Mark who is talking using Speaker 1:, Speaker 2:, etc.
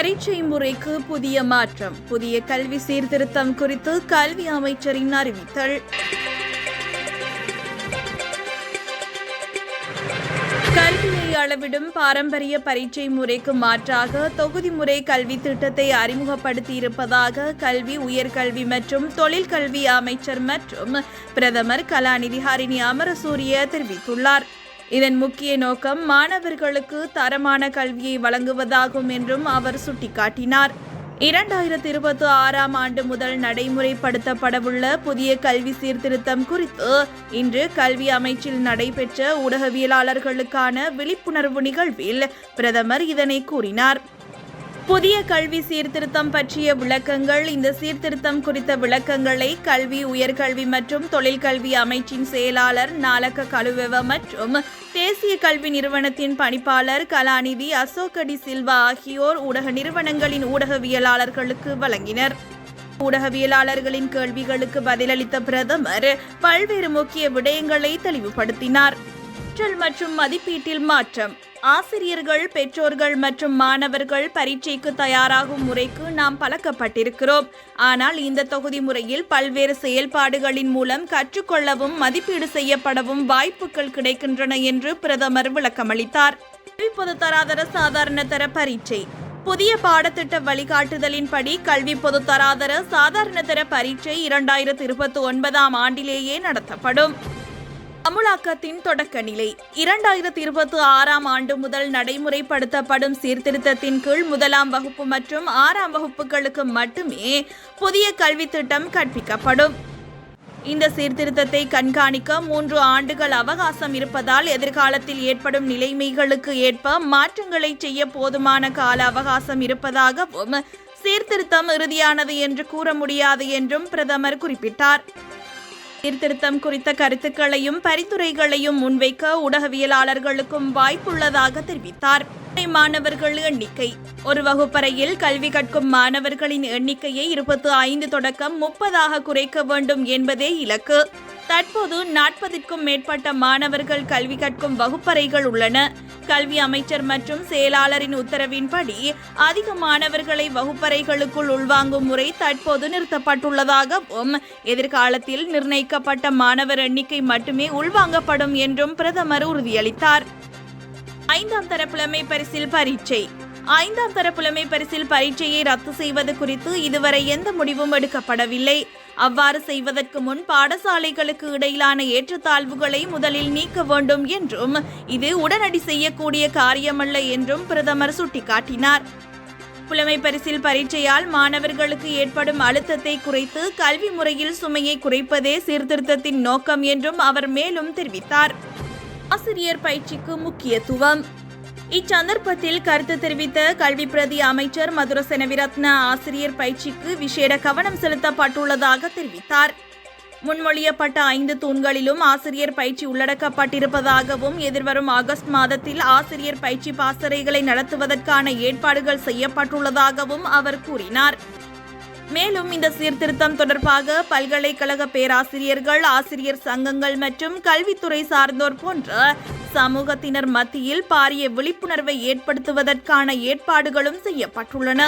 Speaker 1: பரீட்சை முறைக்கு புதிய மாற்றம் புதிய கல்வி சீர்திருத்தம் குறித்து கல்வி அமைச்சரின் அறிவித்தல். கல்வியை அளவிடும் பாரம்பரிய பரீட்சை முறைக்கு மாற்றாக தொகுதி முறை கல்வி திட்டத்தை அறிமுகப்படுத்தியிருப்பதாக கல்வி உயர்கல்வி மற்றும் தொழிற்கல்வி அமைச்சர் மற்றும் பிரதமர் கலாநிதி ஹரிணி அமரசூரிய தெரிவித்துள்ளார். இதன் முக்கிய நோக்கம் மாணவர்களுக்கு தரமான கல்வியை வழங்குவதாகும் என்றும் அவர் சுட்டிக்காட்டினார். இரண்டாயிரத்தி இருபத்தி ஆறாம் ஆண்டு முதல் நடைமுறைப்படுத்தப்படவுள்ள புதிய கல்வி சீர்திருத்தம் குறித்து இன்று கல்வி அமைச்சில் நடைபெற்ற ஊடகவியலாளர்களுக்கான விழிப்புணர்வு நிகழ்வில் பிரதமர் இதனை கூறினார். புதிய கல்வி சீர்திருத்தம் பற்றிய விளக்கங்கள் இந்த சீர்திருத்தம் குறித்த விளக்கங்களை கல்வி உயர்கல்வி மற்றும் தொழிற்கல்வி அமைச்சின் செயலாளர் நாலக்க கலுவெவ மற்றும் தேசிய கல்வி நிறுவனத்தின் பணிப்பாளர் கலாநிதி அசோகடி சில்வா ஆகியோர் ஊடக நிறுவனங்களின் ஊடகவியலாளர்களுக்கு வழங்கினர். ஊடகவியலாளர்களின் கேள்விகளுக்கு பதிலளித்த பிரதமர் பல்வேறு முக்கிய விடயங்களை தெளிவுபடுத்தினார். கற்றல் மற்றும் மதிப்பீட்டில் மாற்றம். ஆசிரியர்கள் பெற்றோர்கள் மற்றும் மாணவர்கள் பரீட்சைக்கு தயாராகும் முறைக்கு நாம் பழக்கப்பட்டிருக்கிறோம். ஆனால் இந்த தொகுதி முறையில் பல்வேறு செயல்பாடுகளின் மூலம் கற்றுக்கொள்ளவும் மதிப்பீடு செய்யப்படவும் வாய்ப்புகள் கிடைக்கின்றன என்று பிரதமர் விளக்கமளித்தார். கல்வி பொதுத்தராதர சாதாரண தர பரீட்சை. புதிய பாடத்திட்ட வழிகாட்டுதலின்படி கல்வி பொதுத்தராதர சாதாரண தர பரீட்சை இரண்டாயிரத்தி இருபத்தி ஒன்பதாம் ஆண்டிலேயே நடத்தப்படும். அமுலாக்கத்தின் தொடக்க நிலை. இரண்டாயிரத்தி இருபத்தி ஆறாம் ஆண்டு முதல் நடைமுறைப்படுத்தப்படும் சீர்திருத்தத்தின் கீழ் முதலாம் வகுப்பு மற்றும் ஆறாம் வகுப்புகளுக்கு மட்டுமே புதிய கல்வி திட்டம் கற்பிக்கப்படும். இந்த சீர்திருத்தத்தை கண்காணிக்க மூன்று ஆண்டுகள் அவகாசம் இருப்பதால் எதிர்காலத்தில் ஏற்படும் நிலைமைகளுக்கு ஏற்ப மாற்றங்களை செய்ய போதுமான கால அவகாசம் இருப்பதாகவும் சீர்திருத்தம் இறுதியானது என்று கூற முடியாது என்றும் பிரதமர் குறிப்பிட்டார். சீர்திருத்தம் குறித்த கருத்துக்களையும் பரிந்துரைகளையும் முன்வைக்க ஊடகவியலாளர்களுக்கும் வாய்ப்புள்ளதாக தெரிவித்தார். மாணவர்கள் எண்ணிக்கை. ஒரு வகுப்பறையில் கல்வி கற்கும் மாணவர்களின் எண்ணிக்கையை இருபத்தி ஐந்து தொடக்கம் முப்பதாக குறைக்க வேண்டும் என்பதே இலக்கு. தற்போது நாற்பதுக்கும் மேற்பட்ட மாணவர்கள் கல்வி கற்கும் வகுப்பறைகள் உள்ளன. கல்வி அமைச்சர் மற்றும் செயலாளரின் உத்தரவின்படி அதிக மாணவர்களை வகுப்பறைகளுக்குள் உள்வாங்கும் முறை தற்போது நிறுத்தப்பட்டுள்ளதாகவும் எதிர்காலத்தில் நிர்ணயிக்கப்பட்ட மாணவர் எண்ணிக்கை மட்டுமே உள்வாங்கப்படும் என்றும் பிரதமர் உறுதியளித்தார். ஐந்தாம் தர புலமை பரிசில் பரீட்சை. ஐந்தாம் தர புலமை பரிசில் பரீட்சையை ரத்து செய்வது குறித்து இதுவரை எந்த முடிவும் எடுக்கப்படவில்லை. அவ்வாறு செய்வதற்கு முன் பாடசாலைகளுக்கு இடையிலான ஏற்றத்தாழ்வுகளை முதலில் நீக்க வேண்டும் என்றும் இது உடனடி செய்யக்கூடிய காரியமல்ல என்றும் பிரதமர் சுட்டிக்காட்டினார். புலமை பரிசில் பரீட்சையால் மாணவர்களுக்கு ஏற்படும் அழுத்தத்தை குறைத்து கல்வி முறையில் சுமையை குறைப்பதே சீர்திருத்தத்தின் நோக்கம் என்றும் அவர் மேலும் தெரிவித்தார். ஆசிரியர் பயிற்சிக்கு முக்கியத்துவம். இச்சந்தர்ப்பத்தில் கருத்து தெரிவித்த கல்வி பிரதி அமைச்சர் மதுர செனவிரத்ன ஆசிரியர் பயிற்சிக்கு விசேட கவனம் செலுத்தப்பட்டுள்ளதாக தெரிவித்தார். முன்மொழியப்பட்ட ஐந்து தூண்களிலும் ஆசிரியர் பயிற்சி உள்ளடக்கப்பட்டிருப்பதாகவும் எதிர்வரும் ஆகஸ்ட் மாதத்தில் ஆசிரியர் பயிற்சி பாசறைகளை நடத்துவதற்கான ஏற்பாடுகள் செய்யப்பட்டுள்ளதாகவும் அவர் கூறினார். மேலும் இந்த சீர்திருத்தம் தொடர்பாக பல்கலைக்கழக பேராசிரியர்கள் ஆசிரியர் சங்கங்கள் மற்றும் கல்வித்துறை சார்ந்தோர் போன்ற சமூகத்தினர் மத்தியில் பாரிய விழிப்புணர்வை ஏற்படுத்துவதற்கான ஏற்பாடுகளும் செய்யப்பட்டுள்ளன.